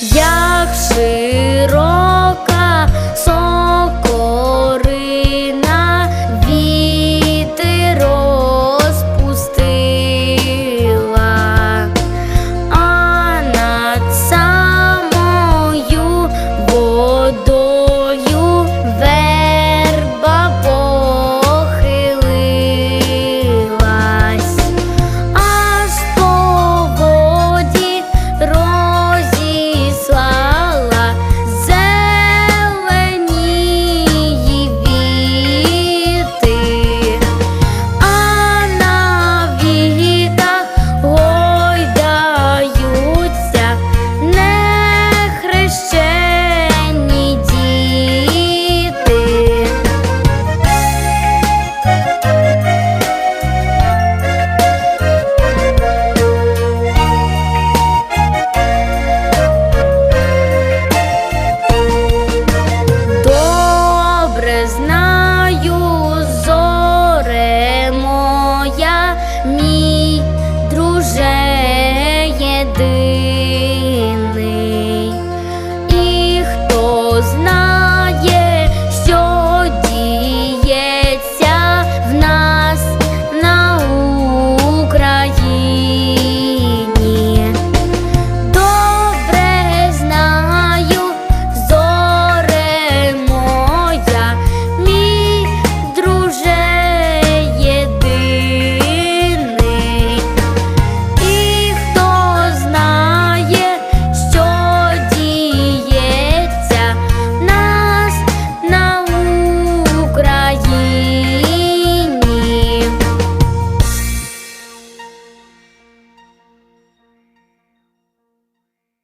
як широко мій друже єдиний.